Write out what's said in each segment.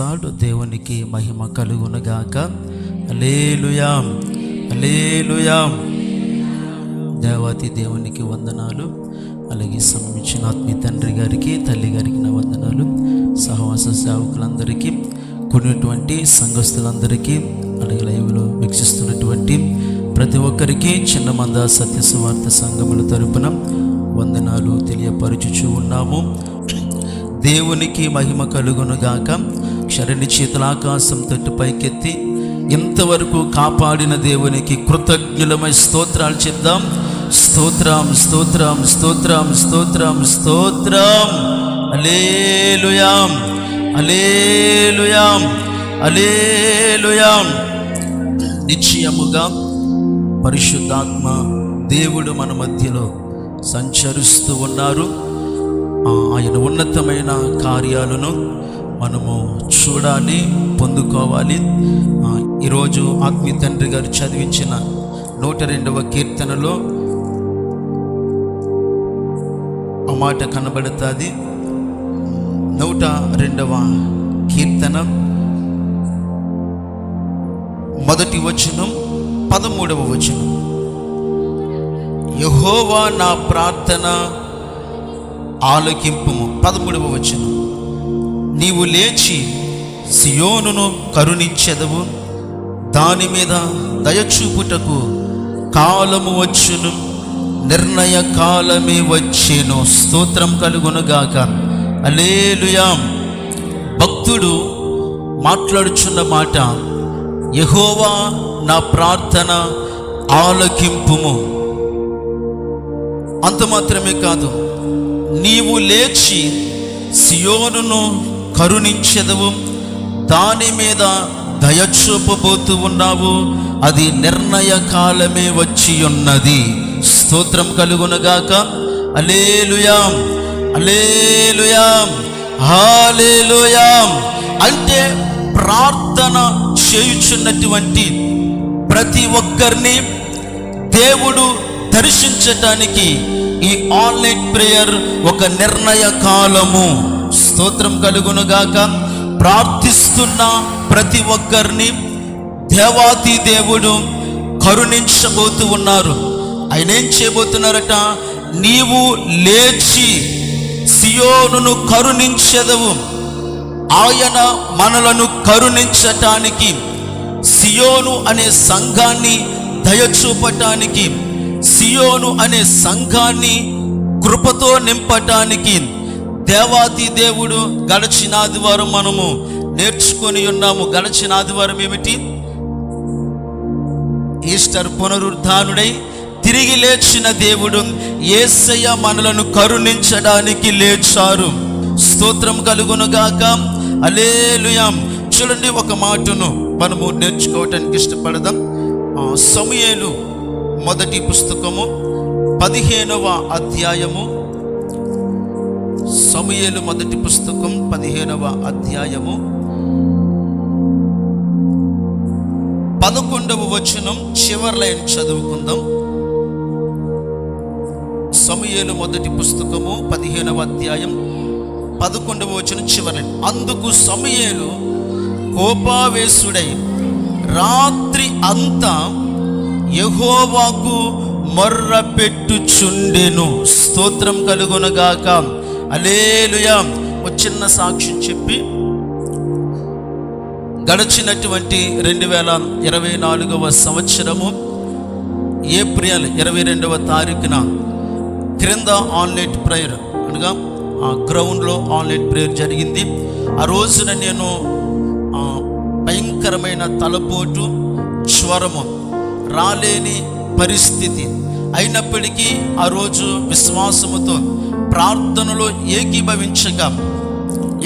ప్రైసలాడు దేవునికి మహిమ కలుగునుగాక. అలేలుయాం అలేలుయాం దేవాతి దేవునికి వందనాలు. అలాగే సంబంధించిన ఆత్మీ తండ్రి గారికి తల్లి గారికి నా వందనాలు. సహవాస సేవకులందరికీ కొన్నటువంటి సంఘస్థులందరికీ అలాగే లైవ్లో వీక్షిస్తున్నటువంటి ప్రతి ఒక్కరికి చిన్న మంద సత్య సువార్త సంఘముల తరపున వందనాలు తెలియపరచుచూ ఉన్నాము. దేవునికి మహిమ కలుగునుగాక. రెండు చేతుల ఆకాశం తట్టు పైకెత్తి ఇంతవరకు కాపాడిన దేవునికి కృతజ్ఞులమై స్తోత్రాలు చెప్దాం. స్తోత్రం స్తోత్రం స్తోత్రం స్తోత్రం స్తోత్రం. అలేలుయాం అలేలుయాం అలేలుయాం నిశ్చయముగా పరిశుద్ధాత్మ దేవుడు మన మధ్యలో సంచరిస్తూ ఉన్నారు. ఆయన ఉన్నతమైన కార్యాలను మనము చూడాలి పొందుకోవాలి. ఈరోజు ఆత్మీయ తండ్రి గారు చదివించిన నూట రెండవ కీర్తనలో ఆ మాట కనబడుతుంది. నూట రెండవ కీర్తన. మొదటి వచనం పదమూడవ వచనం. యహోవా నా ప్రార్థన ఆలోకింపు పదమూడవ వచనం. నీవు లేచి సియోనును కరుణించెదవు. దాని మీద దయచూపుటకు కాలము వచ్చును. నిర్ణయ కాలమే వచ్చేను. స్తోత్రం కలుగునుగాక. అలేలుయాం భక్తుడు మాట్లాడుచున్న మాట యహోవా నా ప్రార్థన ఆలకింపుము. అంత మాత్రమే కాదు నీవు లేచి సియోనును కరుణించెదవు. దాని మీద దయచూపబోతూ ఉన్నావు. అది నిర్ణయ కాలమే వచ్చి ఉన్నది. స్తోత్రం కలుగునగాక. అలేలుయాం అలేలుయాం హాలేలుయాం అంటే ప్రార్థన చేయుచున్నటువంటి ప్రతి ఒక్కరిని దేవుడు దర్శించటానికి ఈ ఆన్లైన్ ప్రేయర్ ఒక నిర్ణయ కాలము. స్తోత్రం కలుగునుగాక. ప్రార్థిస్తున్న ప్రతి ఒక్కరిని దేవాతి దేవుడు కరుణించబోతూ ఉన్నారు. ఆయన ఏం చేయబోతున్నారట? నీవు లేచి సియోనును కరుణించెదవు. ఆయన మనలను కరుణించటానికి సియోను అనే సంఘాన్ని దయచూపటానికి సియోను అనే సంఘాన్ని కృపతో నింపటానికి దేవాతి దేవుడు గడచిన ఆదివారం మనము నేర్చుకొని ఉన్నాము. గడచిన ఆదివారం ఏమిటి? ఈస్టర్ పునరుద్ధానుడై తిరిగి లేచిన దేవుడు ఏసయ్య మనలను కరుణించడానికి లేచారు. స్తోత్రం కలుగునుగాక అలేలుయాం చూడండి ఒక మాటను మనము నేర్చుకోవటానికి ఇష్టపడదాం. సమయలు మొదటి పుస్తకము పదిహేనవ అధ్యాయము సమయలు మొదటి పుస్తకం పదిహేనవ అధ్యాయము. పదకొండవ వచనం చివరి లైన్ చదువుకుందాం? సమయలు మొదటి పుస్తకము పదిహేనవ అధ్యాయం పదకొండవ వచనం చివరి. లైన్ అందుకు సమయలు కోపావేశుడై రాత్రి అంతా యహోవాకు మొర్ర పెట్టుచుండెను స్తోత్రం కలుగునగాక అలేలుయా ఒక చిన్న సాక్ష్యం చెప్పి గడిచినటువంటి రెండు వేల ఇరవై నాలుగవ సంవత్సరము ఏప్రిల్ ఇరవై రెండవ తారీఖున క్రింద ఆన్లైన్ ప్రేయర్ అనగా ఆ గ్రౌండ్లో ఆన్లైన్ ప్రేయర్ జరిగింది. ఆ రోజున నేను భయంకరమైన తలపోటు జ్వరము రాలేని పరిస్థితి. అయినప్పటికీ ఆ రోజు విశ్వాసముతో ప్రార్థనలో ఏకీభవించగా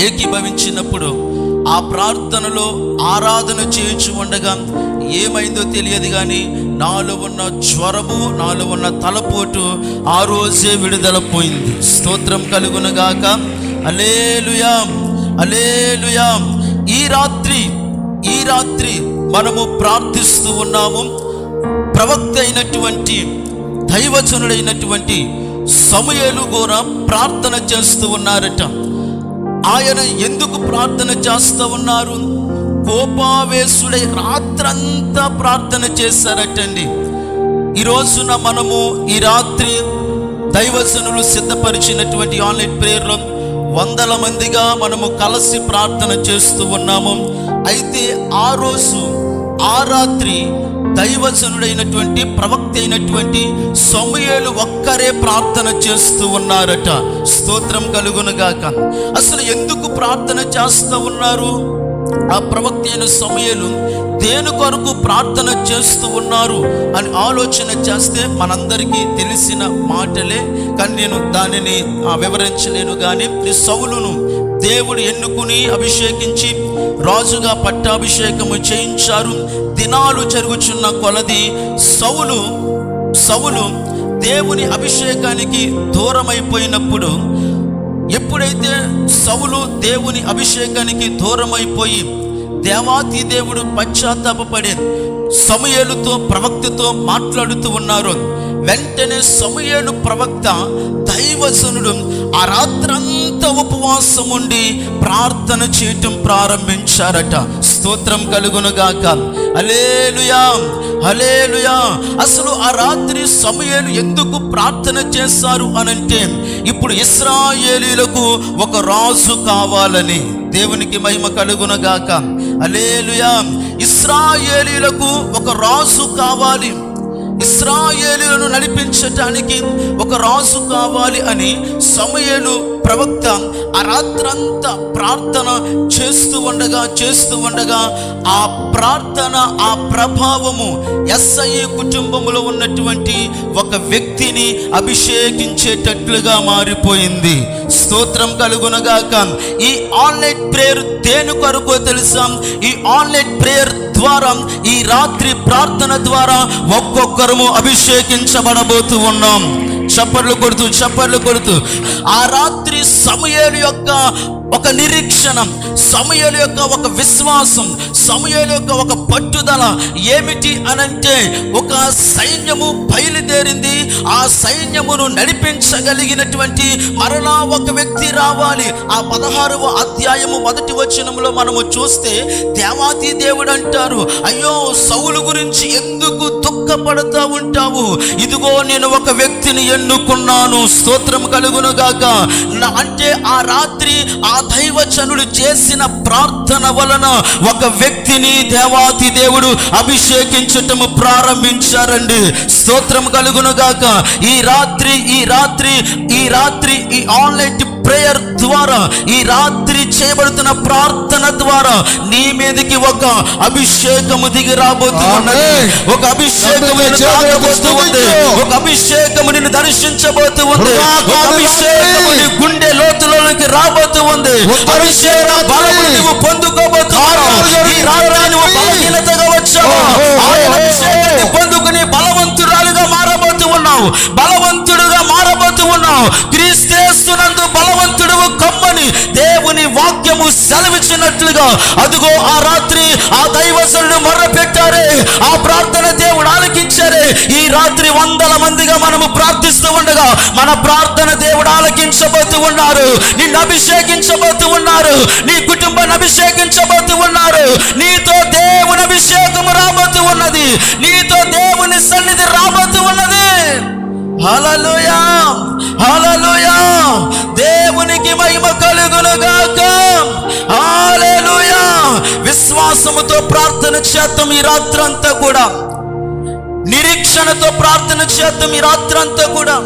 ఏకీభవించినప్పుడు ఆ ప్రార్థనలో ఆరాధన చేయించి ఉండగా ఏమైందో తెలియదు కానీ నాలో ఉన్న జ్వరము నాలో ఉన్న తలపోటు ఆ రోజే విడుదల పోయింది. స్తోత్రం కలుగునగాక అలేలుయాం అలేలుయాం ఈ రాత్రి ఈ రాత్రి మనము ప్రార్థిస్తూ ఉన్నాము. ప్రవక్త అయినటువంటి దైవజనుడైనటువంటి సమయలు కూడా ప్రార్థన చేస్తూ ఉన్నారట. ఆయన ఎందుకు ప్రార్థన చేస్తూ ఉన్నారు? కోపావేశుడై రాత్రంతా ప్రార్థన చేశారటండి. ఈ రోజున మనము ఈ రాత్రి దైవజనులు సిద్ధపరిచినటువంటి ఆన్లైన్ ప్రేయర్లో వందల మందిగా మనము కలిసి ప్రార్థన చేస్తూ ఉన్నాము. అయితే ఆ రోజు ఆ రాత్రి దైవజనుడైనటువంటి ప్రవక్త అయినటువంటి సమయలు ఒక్కరే ప్రార్థన చేస్తూ ఉన్నారట. స్తోత్రం కలుగునుగాక అసలు ఎందుకు ప్రార్థన చేస్తూ ఉన్నారు? ఆ ప్రవక్త అయిన సమయలు దేని కొరకు ప్రార్థన చేస్తూ ఉన్నారు అని ఆలోచన చేస్తే మనందరికీ తెలిసిన మాటలే. కానీ నేను దానిని వివరించలేను కానీ సౌలును దేవుడు ఎన్నుకుని అభిషేకించి రాజుగా పట్టాభిషేకము చేయించారు. దినాలు జరుగుచున్న కొలది సౌలు సౌలు దేవుని అభిషేకానికి దూరమైపోయినప్పుడు ఎప్పుడైతే సౌలు దేవుని అభిషేకానికి దూరమైపోయి దేవాతి దేవుడు పశ్చాత్తాపపడే సమయలుతో ప్రవక్తతో మాట్లాడుతూ ఉన్నారు వెంటనే సమయలు ప్రవక్త దైవజనుడు ఆ రాత్రంతా ఉపవాసం ఉండి ప్రార్థన చేయటం ప్రారంభించారట. స్తోత్రం కలుగునుగాక. అలేలుయా అలేలుయా అసలు ఆ రాత్రి సమయాలు ఎందుకు ప్రార్థన చేశారు అనంటే ఇప్పుడు ఇస్రాయేలీలకు ఒక రాజు కావాలని దేవునికి మహిమ కలుగునగాక. అలేలుయా ఇస్రాయేలీలకు ఒక రాజు కావాలి. ఇస్రాయేలీలను నడిపించటానికి ఒక రాజు కావాలి అని సమయలు ప్రవక్త ఆ రాత్రంతా ప్రార్థన చేస్తూ ఉండగా చేస్తూ ఉండగా ఆ ప్రార్థన ఆ ప్రభావము ఎస్ఐ కుటుంబంలో ఉన్నటువంటి ఒక వ్యక్తిని అభిషేకించేటట్లుగా మారిపోయింది. స్తోత్రం కలుగునగాక. ఈ ఆన్లైన్ ప్రేయర్ దేని కొరకో తెలుసా? ఈ ఆన్లైన్ ప్రేయర్ ద్వారా ఈ రాత్రి ప్రార్థన ద్వారా ఒక్కొక్కరము అభిషేకించబడబోతూ ఉన్నాం. చప్పర్లు కొడుతూ చప్పర్లు కొడుతూ. ఆ రాత్రి సమయాలు యొక్క ఒక నిరీక్షణ సమయాల యొక్క ఒక విశ్వాసం సమయాల యొక్క ఒక పట్టుదల ఏమిటి అనంటే ఒక సైన్యము బయలుదేరింది. ఆ సైన్యమును నడిపించగలిగినటువంటి మరలా ఒక వ్యక్తి రావాలి. ఆ పదహారవ అధ్యాయము మొదటి వచనంలో మనము చూస్తే దేవాతి దేవుడు అంటారు అయ్యో సౌలు గురించి ఎందుకు దుఃఖపడుతూ ఉంటావు. ఇదిగో నేను ఒక వ్యక్తిని ఎన్నుకున్నాను. స్తోత్రం కలుగును గాక. నా- అంటే ఆ రాత్రి ఆ దైవచనుడు చేసిన ప్రార్థన వలన ఒక వ్యక్తిని దేవాతి దేవుడు అభిషేకించటం ప్రారంభించారండి. స్తోత్రం కలుగును గాక. ఈ రాత్రి ఈ రాత్రి ఈ రాత్రి ఈ ఆన్లైన్ ప్రేయర్ ద్వారా ఈ రాత్రి చేయబడుతున్న ప్రార్థన ద్వారా నీ మీదకి ఒక అభిషేకము దిగి రాబోతూ ఉన్నది. ఆమేన్. ఒక అభిషేకము ఉంది. ఒక అభిషేకము నిన్ను దర్శించబోతూ ఉంది. ఒక అభిషేకము నీ గుండె లోతులోనికి రాబోతూ ఉంది. అభిషేక. బలము నువ్వు పొందుకోబోతున్నావు. కార్యాలు ఈ రాత్రి నువ్వు జరుగుతాయి. బలహీనతగా వచ్చావు ఆయన ఓహో. అభిషేకాన్ని పొందుకుని బలవంతురాలుగా మారబోతూ ఉన్నావు. బలవంతుడుగా మారబోతూ ఉన్నావు. సెలవిచ్చినట్లుగా అదిగో ఆ రాత్రి ఆ దైవసుడు మొర్ర పెట్టారే ఆ ప్రార్థన దేవుడు ఆలకించారే. ఈ రాత్రి వందల మందిగా మనము ప్రార్థిస్తూ ఉండగా మన ప్రార్థన దేవుడు ఆలకించబోతూ ఉన్నారు. నిన్ను అభిషేకించబోతూ ఉన్నారు. నీ కుటుంబాన్ని అభిషేకించబోతూ ఉన్నారు. నీతో దేవుని అభిషేకము రాబోతూ ఉన్నది. నీతో దేవుని సన్నిధి రాబోతూ ఉన్నది. హలలుయా హలలుయా దేవునికి మహిమ కలుగునుగాక విశ్వాసముతో ప్రార్థన చేద్దాం ఈ రాత్రంతా కూడా. నిరీక్షణతో ప్రార్థన చేద్దాం ఈ రాత్రంతా కూడా.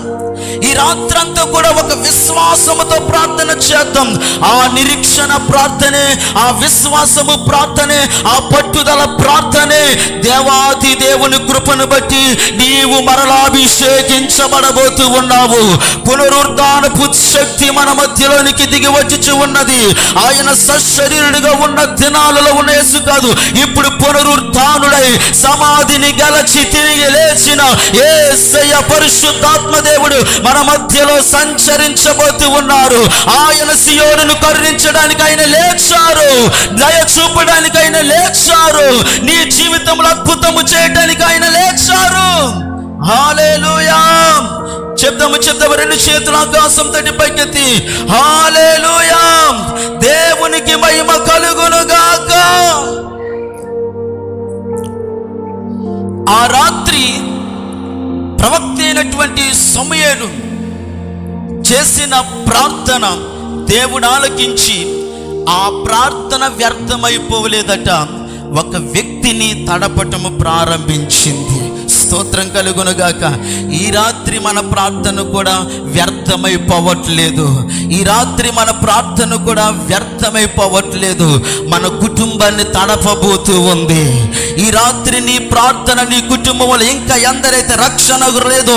ఈ రాత్రంతా కూడా ఒక విశ్వాసముతో ప్రార్థన చేద్దాం. ఆ నిరీక్షణ ప్రార్థనే ఆ విశ్వాసము ప్రార్థనే ఆ పట్టుదల ప్రార్థనే. దేవాది దేవుని కృపను బట్టి నీవు మరలా అభిషేకించబడబోతూ ఉన్నావు. పునరుద్ధానపు శక్తి మన మధ్యలోనికి దిగి వచ్చి ఉన్నది. ఆయన సశరీరుడిగా ఉన్న దినాలలో ఉన్న కాదు ఇప్పుడు పునరుద్ధానుడై సమాధిని గలచి తిరిగి లేచిన ఏ పరిశుద్ధాత్మ దేవుడు మన మధ్యలో సంచరించబోతూ ఉన్నారు. ఆయన సియోనును కరుణించడానికి ఆయన లేచారు. దయ చూపడానికి ఆయన లేచారు. నీ జీవితంలో అద్భుతము చేయడానికి ఆయన లేచారు. హాలేలుయా చెప్దాము చెప్దాము రెండు చేతుల ఆకాశం తటి పైకెత్తి. హాలేలుయా దేవునికి మహిమ కలుగును గాక. ఆ రాత్రి ప్రవక్త అయినటువంటి సమయలు చేసిన ప్రార్థన దేవుడు ఆలకించి ఆ ప్రార్థన వ్యర్థమైపోలేదట. ఒక వ్యక్తిని తడపటము ప్రారంభించింది. స్తోత్రం కలుగునుగాక ఈ రాత్రి మన ప్రార్థన కూడా వ్యర్థమైపోవట్లేదు. ఈ రాత్రి మన ప్రార్థన కూడా వ్యర్థమైపోవట్లేదు. మన కుటుంబాన్ని తడపబోతూ ఉంది. ఈ రాత్రి నీ ప్రార్థన నీ కుటుంబంలో ఇంకా ఎందరైతే రక్షణ లేదో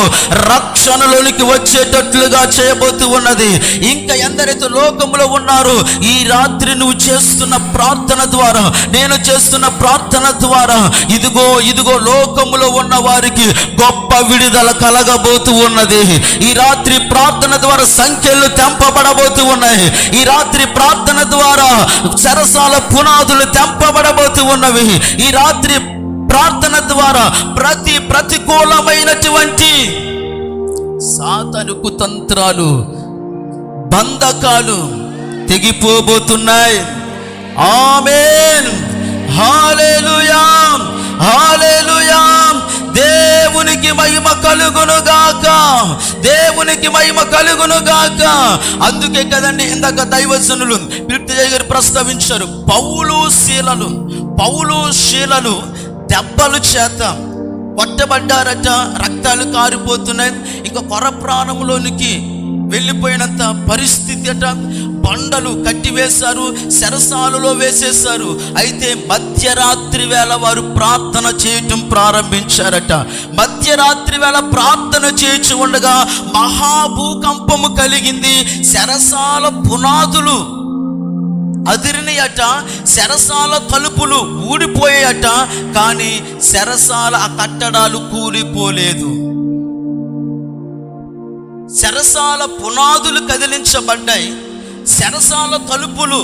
రక్షణలోనికి వచ్చేటట్లుగా చేయబోతూ ఉన్నది. ఇంకా ఎందరైతే లోకంలో ఉన్నారు ఈ రాత్రి నువ్వు చేస్తున్న ప్రార్థన ద్వారా నేను చేస్తున్న ప్రార్థన ద్వారా ఇదిగో ఇదిగో లోకములో ఉన్న వారికి గొప్ప విడుదల కలగబోతూ ఉన్నది. ఈ రాత్రి ప్రార్థన ద్వారా సంఖ్యలు తెంపబడబోతూ ఉన్నాయి. ఈ రాత్రి ప్రార్థన ద్వారా సరసాల పునాదులు తెంపబడబోతూ ఉన్నవి. ఈ రాత్రి ప్రార్థన ద్వారా ప్రతి ప్రతికూలమైనటువంటి సాతనుకు తంత్రాలు బంధకాలు తెగిపోబోతున్నాయి. ఆమెన్. హాలేలుయాం. హాలేలుయాం. దేవునికి మహిమ కలుగును గాక. దేవునికి మహిమ కలుగును గాక. అందుకే కదండి ఇందాక దైవజనులు పిలిపి గారు ప్రస్తావించారు. పౌలు శీలలు పౌలు శీలలు దెబ్బలు చేత కొట్టబడ్డారట రక్తాలు కారిపోతున్నాయి. ఇంకా కొర ప్రాణంలోనికి వెళ్ళిపోయినంత పరిస్థితి అట. బండలు కట్టివేశారు శరసాలలో వేసేశారు. అయితే మధ్యరాత్రి వేళ వారు ప్రార్థన చేయటం ప్రారంభించారట. మధ్యరాత్రి వేళ ప్రార్థన చేయించి ఉండగా మహాభూకంపము కలిగింది. శరసాల పునాదులు అదిరినయట శరసాల తలుపులు ఊడిపోయాయట కానీ శరసాల ఆ కట్టడాలు కూలిపోలేదు. శరసాల పునాదులు కదిలించబడ్డాయి. శరసాల తలుపులు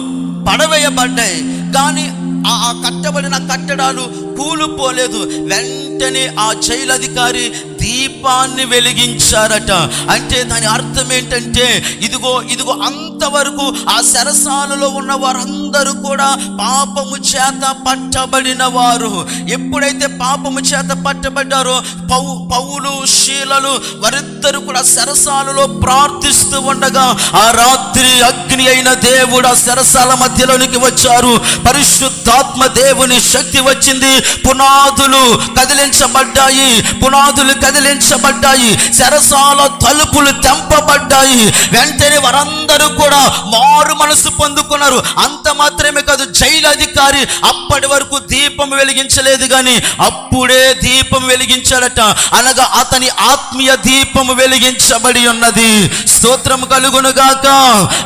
పడవేయబడ్డాయి. కానీ ఆ ఆ కట్టబడిన కట్టడాలు కూలిపోలేదు. వెంటనే ఆ జైలు అధికారి దీపాన్ని వెలిగించారట. అంటే దాని అర్థం ఏంటంటే ఇదిగో ఇదిగో అంతవరకు ఆ సరసాలలో ఉన్న వారందరూ కూడా పాపము చేత పట్టబడిన వారు. ఎప్పుడైతే పాపము చేత పట్టబడ్డారో పౌ పౌలు శీలలు వారిద్దరు కూడా సరసాలలో ప్రార్థిస్తూ ఉండగా ఆ రాత్రి అగ్ని అయిన దేవుడు ఆ సరసాల మధ్యలోనికి వచ్చారు. పరిశుద్ధాత్మ దేవుని శక్తి వచ్చింది. పునాదులు కదిలించబడ్డాయి. పునాదులు కదిలించబడ్డాయి. సరసాల తలుపులు తెంపబడ్డాయి. వెంటనే వారందరూ కూడా మారు మనసు పొందుకున్నారు. అంత మాత్రమే కాదు జైలు అధికారి అప్పటి వరకు దీపం వెలిగించలేదు కానీ అప్పుడే దీపం వెలిగించాడట. అనగా అతని ఆత్మీయ దీపం వెలిగించబడి ఉన్నది. స్తోత్రం కలుగునుగాక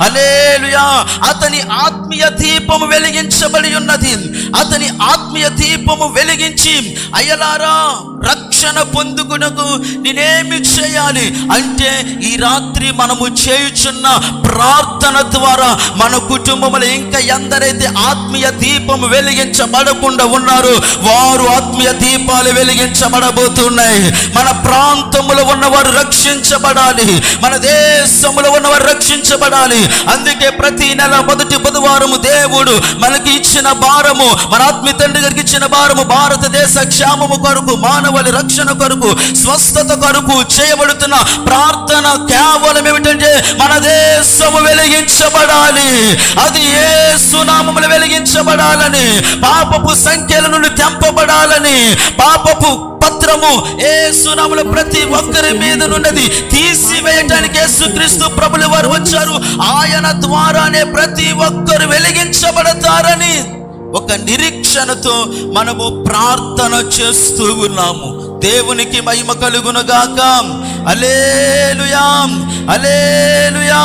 అలేలుయా అతని ఆత్మీయ దీపము వెలిగించబడి ఉన్నది. అతని ఆత్మీయ దీపము వెలిగించి అయ్యలారా రక్షణ పొందుకునకు నేనేమి చేయాలి? అంటే ఈ రాత్రి మనము చేయుచున్న ప్రార్థన ద్వారా మన కుటుంబంలో ఇంకా ఎందరైతే ఆత్మీయ దీపం వెలిగించబడకుండా ఉన్నారో వారు ఆత్మీయ దీపాలు వెలిగించబడబోతున్నాయి. మన ప్రాంతంలో ఉన్నవారు రక్షించబడాలి. మన దేశంలో ఉన్నవారు రక్షించబడాలి. అందుకే ప్రతి నెల మొదటి బుధవారము దేవుడు మనకి ఇచ్చిన భారము మన ఆత్మీయ తండ్రి గారికి ఇచ్చిన భారము భారతదేశ క్షేమము కొరకు మానవుల రక్షణ కొరకు స్వస్థత కొరకు చేయబడుతున్న ప్రార్థన కేవలం ఏమిటంటే మన దేశము వెలిగించబడాలి. అది ఏ సునామములు వెలిగించబడాలని పాపపు సంఖ్యల నుండి తెంపబడాలని పాపపు పత్రము ఏ సునాములు ప్రతి ఒక్కరి మీద నుండి తీసివేయటానికి యేసుక్రీస్తు ప్రభులు వారు వచ్చారు. ఆయన ద్వారానే ప్రతి ఒక్కరు వెలిగించబడతారని ఒక నిరీక్షణతో మనము ప్రార్థన చేస్తూ ఉన్నాము. దేవునికి మహిమ కలుగును గాక. అలేలుయాం అలేలుయా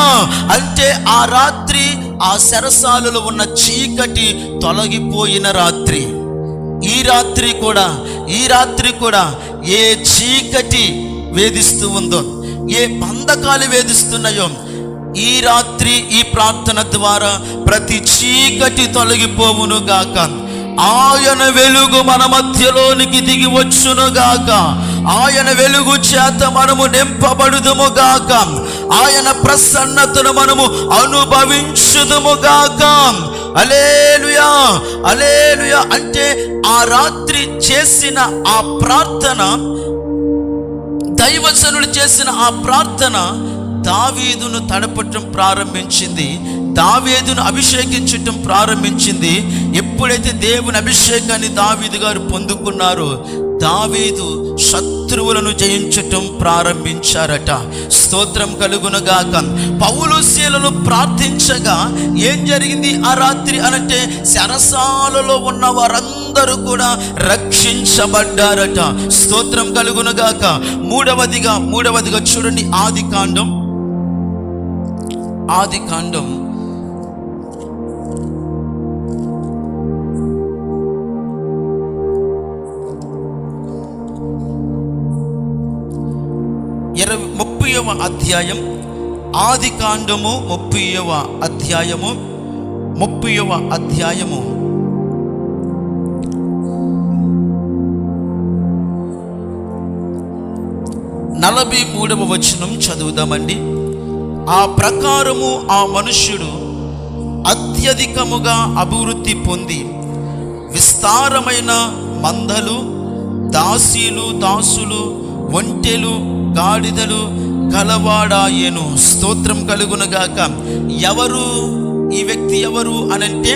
అంటే ఆ రాత్రి ఆ సరసాలలో ఉన్న చీకటి తొలగిపోయిన రాత్రి. ఈ రాత్రి కూడా ఈ రాత్రి కూడా ఏ చీకటి వేధిస్తూ ఉందో ఏ బంధకాలు వేధిస్తున్నాయో ఈ రాత్రి ఈ ప్రార్థన ద్వారా ప్రతి చీకటి తొలగిపోవును గాక. ఆయన వెలుగు మన మధ్యలోనికి దిగి వచ్చునుగాక. ఆయన వెలుగు చేత మనము నింపబడుదుము గాక ఆయన ప్రసన్నతను మనము అనుభవించుదుము గాక అలేలుయా అలేలుయా అంటే ఆ రాత్రి చేసిన ఆ ప్రార్థన దైవజనుడు చేసిన ఆ ప్రార్థన దావీదును తడపటం ప్రారంభించింది. దావేదును అభిషేకించటం ప్రారంభించింది. ఎప్పుడైతే దేవుని అభిషేకాన్ని దావీదు గారు పొందుకున్నారో దావీదు శత్రువులను జయించటం ప్రారంభించారట. స్తోత్రం కలుగునగాక పౌలు శీలను ప్రార్థించగా ఏం జరిగింది? ఆ రాత్రి అనంటే శరసాలలో ఉన్న వారందరూ కూడా రక్షించబడ్డారట. స్తోత్రం కలుగునగాక మూడవదిగా మూడవదిగా చూడండి ఆది కాండం. ఆది కాండం. ముప్పయవ అధ్యాయం ఆది కాండము ముప్పయవ అధ్యాయము ముప్పైవ అధ్యాయము. నలభై మూడవ వచనం చదువుదామండి. ఆ ప్రకారము ఆ మనుష్యుడు అత్యధికముగా అభివృద్ధి పొంది విస్తారమైన మందలు దాసీలు దాసులు ఒంటెలు గాడిదలు కలవాడాయేను స్తోత్రం కలుగునగాక ఎవరు? ఈ వ్యక్తి ఎవరు అనంటే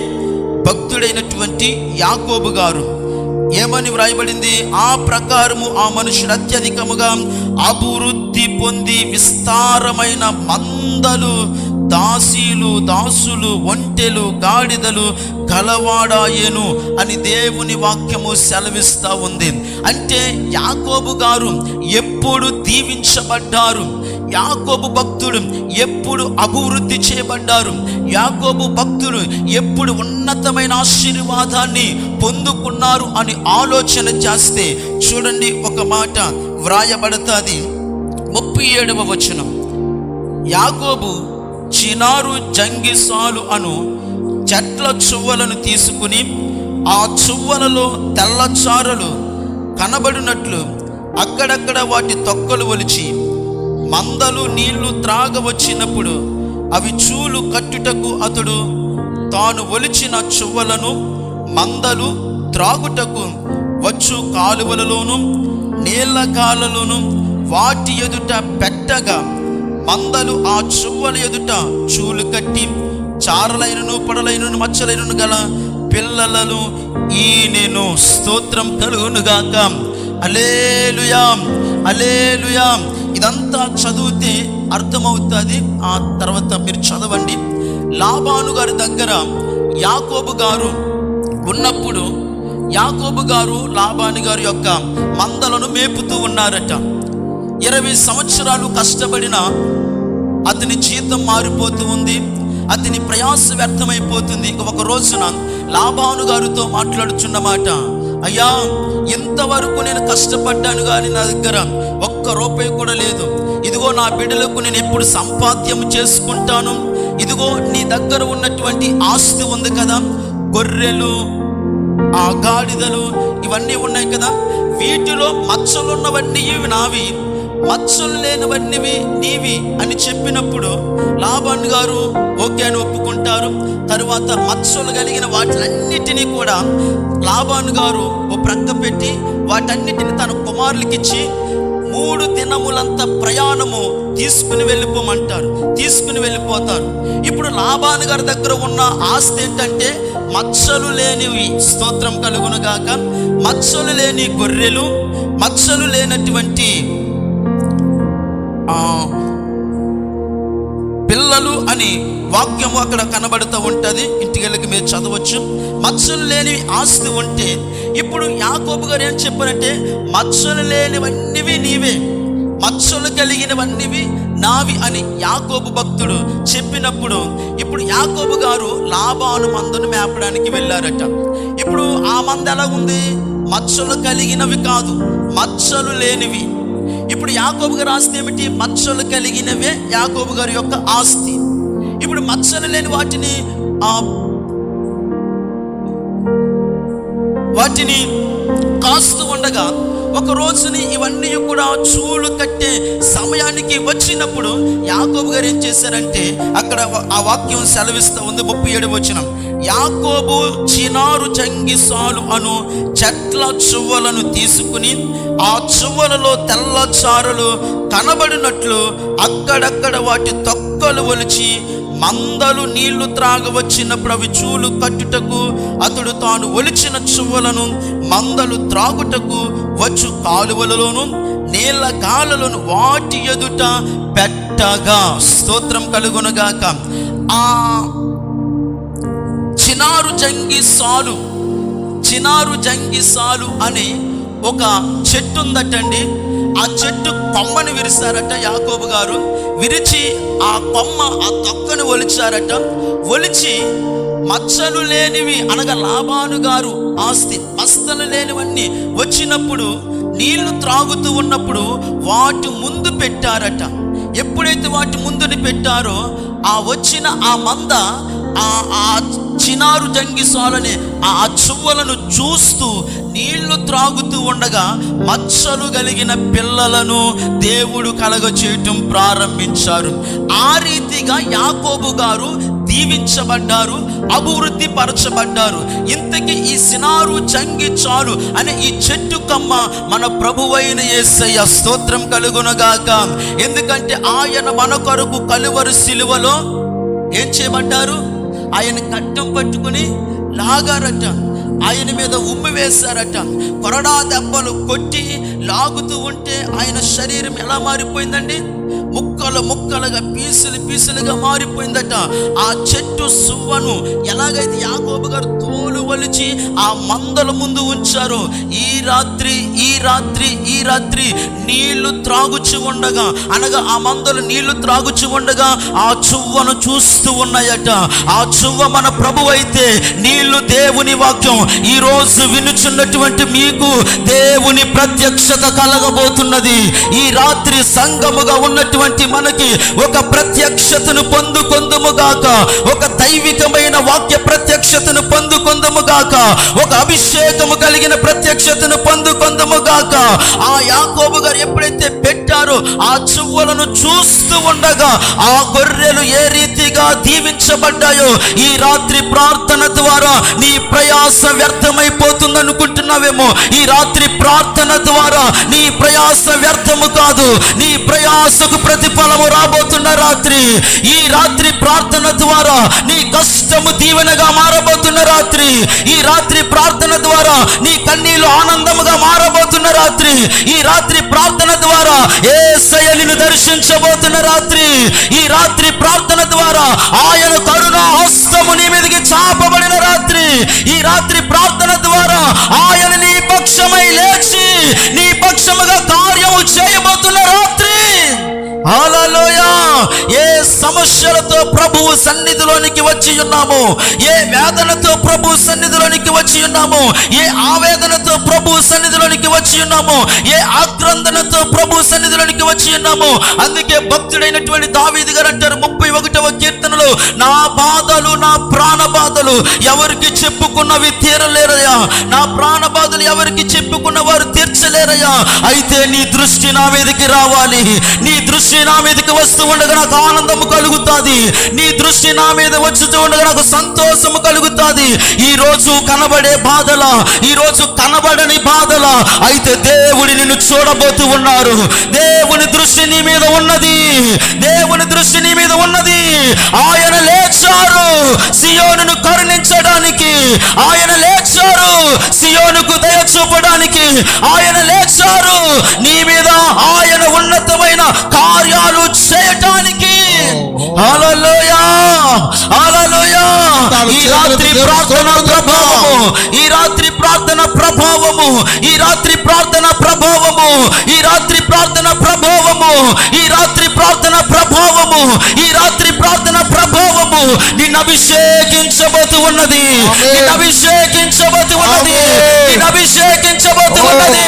భక్తుడైనటువంటి యాకోబు గారు. ఏమని వ్రాయబడింది? ఆ ప్రకారము ఆ మనుషుడు అత్యధికముగా అభివృద్ధి పొంది విస్తారమైన మందలు దాసీలు దాసులు ఒంటెలు గాడిదలు కలవాడాయేను అని దేవుని వాక్యము సెలవిస్తా ఉంది. అంటే యాకోబు గారు ఎప్పుడు దీవించబడ్డారు? యాకోబు భక్తుడు ఎప్పుడు అభివృద్ధి చేయబడ్డారు? యాకోబు భక్తుడు ఎప్పుడు ఉన్నతమైన ఆశీర్వాదాన్ని పొందుకున్నారు అని ఆలోచన చేస్తే చూడండి ఒక మాట వ్రాయబడుతుంది. ముప్పై ఏడవ వచనం. యాకోబు చినారు జంగిసాలు అను చెట్ల చువ్వలను తీసుకుని ఆ చువ్వలలో తెల్లచారలు కనబడినట్లు అక్కడక్కడ వాటి తొక్కలు ఒలిచి మందలు నీళ్ళు త్రాగవచ్చినప్పుడు అవి చూలు కట్టుటకు అతడు తాను ఒలిచిన చువ్వలను మందలు త్రాగుటకు వచ్చు కాలువలలోను నీళ్ళ కాలలోను వాటి ఎదుట పెట్టగా మందలు ఆ చువ్వల ఎదుట చూలు కట్టి చారలైనను పడలైనను మచ్చలైనను గల పిల్లలను ఈ నేను స్తోత్రం కలుగునుగాక అలేలుయాం అలేలుయాం ఇదంతా చదివితే అర్థమవుతుంది. ఆ తర్వాత మీరు చదవండి. లాభాను గారి దగ్గర యాకోబు గారు ఉన్నప్పుడు యాకోబు గారు లాభాని గారి యొక్క మందలను మేపుతూ ఉన్నారట. ఇరవై సంవత్సరాలు కష్టపడిన అతని జీతం మారిపోతూ ఉంది అతని ప్రయాస వ్యర్థమైపోతుంది. ఒక రోజున లాభాను గారితో మాట్లాడుచున్నమాట అయ్యా ఇంతవరకు నేను కష్టపడ్డాను కానీ నా దగ్గర ఒక్క రూపాయి కూడా లేదు. ఇదిగో నా బిడ్డలకు నేను ఎప్పుడు సంపాద్యం చేసుకుంటాను. ఇదిగో నీ దగ్గర ఉన్నటువంటి ఆస్తి ఉంది కదా గొర్రెలు ఆ గాడిదలు ఇవన్నీ ఉన్నాయి కదా. వీటిలో మచ్చలున్నవన్నీ నావి. మచ్చలు లేనివన్నీవి నీవి అని చెప్పినప్పుడు లాభన్ గారు ఓకే అని ఒప్పుకుంటారు. తరువాత మచ్చలు కలిగిన వాటిలన్నిటినీ కూడా లాభాన్ గారు ఓ ప్రక్క పెట్టి వాటన్నిటిని తన కుమారులకిచ్చి మూడు దినములంత ప్రయాణము తీసుకుని వెళ్ళిపోమంటారు. తీసుకుని వెళ్ళిపోతారు. ఇప్పుడు లాభాన్ గారి దగ్గర ఉన్న ఆస్తి ఏంటంటే మచ్చలు లేనివి స్తోత్రం కలుగునుగాక మచ్చలు లేని గొర్రెలు మచ్చలు లేనటువంటి పిల్లలు అని వాక్యము అక్కడ కనబడుతూ ఉంటుంది. ఇంటికెళ్ళకి మీరు చదవచ్చు. మచ్చలు లేని ఆస్తి ఉంటే ఇప్పుడు యాకోబు గారు ఏం చెప్పారంటే మచ్చలు లేనివన్నీవి నీవే. మచ్చలు కలిగినవన్నీవి నావి అని యాకోబు భక్తుడు చెప్పినప్పుడు ఇప్పుడు యాకోబు గారు లాభాలు మందును మేపడానికి వెళ్ళారట. ఇప్పుడు ఆ మంద ఎలా ఉంది మచ్చలు కలిగినవి కాదు మచ్చలు లేనివి. ఇప్పుడు యాకోబు గారి ఆస్తి ఏమిటి? మచ్చలు కలిగినవే యాకోబు గారి యొక్క ఆస్తి. ఇప్పుడు మచ్చలు లేని వాటిని ఆ వాటిని కాస్తూ ఉండగా ఒక రోజుని ఇవన్నీ కూడా చూలు కట్టే సమయానికి వచ్చినప్పుడు యాకోబు గారు ఏం చేశారంటే అక్కడ ఆ వాక్యం సెలవిస్తూ ఉంది ముప్పై ఏడు వచ్చిన యాకోబు చినారు జంగిసాలు అను చెట్ల చువ్వలను తీసుకుని ఆ చువ్వలలో తెల్ల చారలు కనబడినట్లు అక్కడక్కడ వాటి కుక్కలు ఒలిచి మందలు నీళ్ళు త్రాగవచ్చినప్పుడు అవి చూలు కట్టుటకు అతడు తాను ఒలిచిన చువ్వలను మందలు త్రాగుటకు వచ్చు కాలువలలోను నీళ్ళ గాలలను వాటి ఎదుట పెట్టగా. స్తోత్రం కలుగునుగాక. ఆ చినారు జంగి సాలు చినారు జంగి సాలు అని ఒక చెట్టు ఉందటండి ఆ చెట్టు కొమ్మని విరిశారట యాకోబు గారు. విరిచి ఆ కొమ్మ ఆ తొక్కను ఒలిచారట. ఒలిచి మచ్చలు లేనివి అనగా లాభాను గారు ఆస్తి మస్తలు లేనివన్నీ వచ్చినప్పుడు నీళ్ళు త్రాగుతూ ఉన్నప్పుడు వాటి ముందు పెట్టారట. ఎప్పుడైతే వాటి ముందుని పెట్టారో ఆ వచ్చిన ఆ మంద ఆ ఆ చినారు జంగిసాలని ఆ చువ్వలను చూస్తూ నీ త్రాగుతూ ఉండగా మచ్చలు కలిగిన పిల్లలను దేవుడు కలగ చేయటం ప్రారంభించారు. ఆ రీతిగా యాకోబు గారు దీవించబడ్డారు అభివృద్ధి పరచబడ్డారు ఇంతకీ ఈ సినారు చంగి చాలు అనే ఈ చెట్టు కమ్మ మన ప్రభువైన యేసయ్య స్తోత్రం కలుగునగాక. ఎందుకంటే ఆయన మన కొరకు కలువరు సిలువలో ఏం చేయబడ్డారు? ఆయన కట్టం పట్టుకుని లాగారట. ఆయన మీద ఉమ్మి వేశారట. కొరడా దెబ్బలు కొట్టి లాగుతూ ఉంటే ఆయన శరీరం ఎలా మారిపోయిందండి? ముక్కలు ముక్కలుగా పీసులు పీసులుగా మారిపోయిందట. ఆ చెట్టు సువ్వను ఎలాగైతే యాగోబు గారు తోలు వలిచి ఆ మందల ముందు ఉంచారో ఈ రాత్రి ఈ రాత్రి ఈ రాత్రి నీళ్ళు త్రాగుచి ఉండగా అనగా ఆ మందలు నీళ్ళు త్రాగుచి ఉండగా ఆ చువ్వను చూస్తూ ఉన్నాయట. ఆ చువ్వ మన ప్రభు అయితే నీళ్ళు దేవుని వాక్యం. ఈ రోజు వినుచున్నటువంటి మీకు దేవుని ప్రత్యక్షత కలగబోతున్నది. ఈ రాత్రి సంగముగా ఉన్నటువంటి మనకి ఒక ప్రత్యక్షతను పొందుకొందుముగాక ఒక దైవికమైన వాక్య ప్రత్యక్షతను పొందుకొందుముగాక ఒక అభిషేకము కలిగిన ప్రత్యక్షతను పొందుకొందుముగాక ఆ యాకోబు గారు ఎప్పుడైతే పెట్టారో ఆ చువ్వలను చూస్తూ ఉండగా ఆ గొర్రెలు ఏ రీతిగా దీవించబడ్డాయో ఈ రాత్రి ప్రార్థన ద్వారా నీ ప్రయాస వ్యర్థమైపోతుంది అనుకుంటున్నావేమో ఈ రాత్రి ప్రార్థన ద్వారా నీ ప్రయాస వ్యర్థము కాదు నీ ప్రయాసకు ప్రతిఫలము రాబోతున్న రాత్రి. ఈ రాత్రి ప్రార్థన ద్వారా నీ కష్టము దీవెనగా మారబోతున్న రాత్రి. ఈ రాత్రి ప్రార్థన ద్వారా నీ కన్నీలు ఆనందముగా మారబోతున్న రాత్రి. ఈ రాత్రి ప్రార్థన ద్వారా ఏ శయలిని దర్శించబోతున్న రాత్రి. ఈ రాత్రి ప్రార్థన ద్వారా ఆయన కరుణ హస్తము నీ మీదకి చాపబడిన రాత్రి ఈ రాత్రి ప్రార్థన ద్వారా ఆయన నీ పక్షమై లేచి నీ పక్షముగా కార్యము చేయబోతున్న రాత్రి. హల్లెలూయా. సమస్యలతో ప్రభువు సన్నిధిలోనికి వచ్చి ఉన్నాము. ఏ వేదనతో ప్రభు సన్నిధిలోనికి వచ్చి ఉన్నాము. ఏ ఆవేదనతో ప్రభు సన్నిధిలోనికి వచ్చి ఉన్నాము. ఏ ఆక్రందనతో ప్రభు సన్నిధిలోనికి వచ్చి ఉన్నాము. అందుకే భక్తుడైనటువంటి దావీది గారు అంటారు ముప్పై ఒకటవ కీర్తనలో నా బాధలు నా ప్రాణ బాధలు ఎవరికి చెప్పుకున్నవి తీరలేరయ్యా. నా ప్రాణ బాధలు ఎవరికి చెప్పుకున్న వారు తీర్చలేరయ్యా. అయితే నీ దృష్టి నా మీదకి రావాలి. నీ నా మీదకి వస్తూ ఉండగా నాకు ఆనందము కలుగుతుంది. నీ దృష్టి నా మీద వచ్చుతూ ఉండగా నాకు సంతోషము కలుగుతుంది. ఈ రోజు కనబడే బాధల ఈ రోజు కనబడని బాధల అయితే దేవుడి నిన్ను చూడబోతూ ఉన్నారు. దేవుని దృష్టి నీ మీద ఉన్నది. దేవుని దృష్టి నీ మీద ఉన్నది. ఆయన లేచారు సియోను కరుణించడానికి. ఆయన లేచారు సియోనుకు దయ చూపడానికి. ఆయన లేచారు. నీ మీద ఆయన ఉన్నతమైన కార్యాలు చేయటానికి. ఈ రాత్రి ప్రార్థన ప్రభావము ఈ రాత్రి ప్రార్థన ప్రభావము ఈ రాత్రి ప్రార్థన ప్రభావము ఈ రాత్రి ప్రార్థన ప్రభావము ఈ రాత్రి ప్రార్థన ప్రభావము ఈ రాత్రి ప్రార్థన ప్రభావము నిన్ను అభిషేకించబోతు ఉన్నది. నిన్ను అభిషేకించబోతు ఉన్నది. నిన్ను అభిషేకించబోతు ఉన్నది.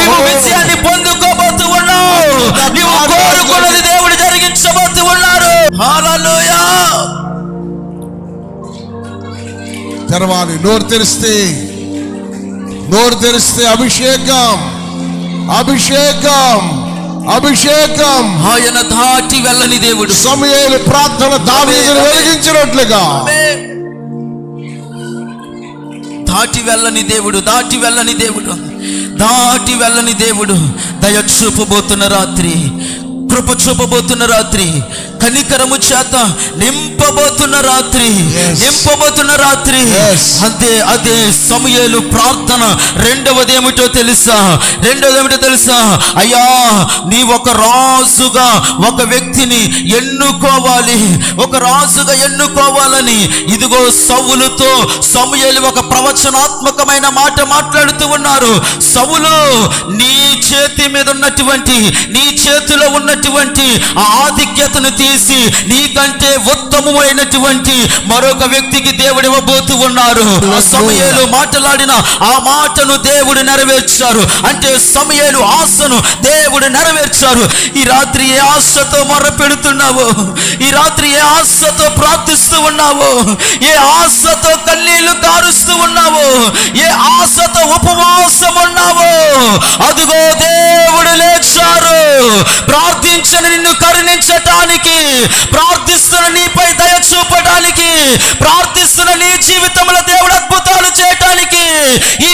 నీవు విజయాన్ని పొందుకోబోతు తెరవాలి. నోరు తెరిస్తే నోరు తెరిస్తే అభిషేకం అభిషేకం అభిషేకం. ఆయన దాటి వెళ్ళని దేవుడు. సమయాలు ప్రార్థన దావీదును వెలిగించినట్లుగా. దాటి వెళ్ళని దేవుడు దాటి వెళ్ళని దేవుడు దాటి వెళ్ళని దేవుడు. దయ చూపబోతున్న రాత్రి కృప చూపబోతున్న రాత్రి కనికరము చేత నింపబోతున్న రాత్రి. నింపబోతున్న రాత్రి. అదే అదే సమయలు ప్రార్థన. రెండవది ఏమిటో తెలుసా? రెండవది ఏమిటో తెలుసా? అయ్యా నీ ఒక రాజుగా ఒక వ్యక్తిని ఎన్నుకోవాలి. ఒక రాజుగా ఎన్నుకోవాలని. ఇదిగో సవులుతో సమయలు ఒక ప్రవచనాత్మకమైన మాట మాట్లాడుతూ ఉన్నారు. సవులు నీ చేతి మీద ఉన్నటువంటి నీ చేతిలో ఉన్నటువంటి ఆ ఆధిక్యతను తీసి నీకంటే ఉత్తమమైనటువంటి మరొక వ్యక్తికి దేవుడు ఇవ్వబోతూ ఉన్నారు. సమయలు మాట్లాడిన ఆ మాటను దేవుడు నెరవేర్చారు. అంటే సమయలు ఆశను దేవుడు నెరవేర్చారు. ఈ రాత్రి ఏ ఆశతో మొర్ర పెడుతున్నావు ఈ రాత్రి ఏ ఆశతో ప్రార్థిస్తూ ఉన్నావు? ఏ ఆశతో కన్నీళ్ళు కారుస్తూ ఉన్నావు? ఏ ఆశతో ఉపవాసం ఉన్నావు? అదిగో దేవుడు లేచారు. ప్రార్థించని నిన్ను కరుణించటానికి ప్రార్థిస్తున్న నీపై దయ చూపటానికి ప్రార్థిస్తున్న నీ జీవితంలో దేవుడు అద్భుతాలు చేయటానికి ఈ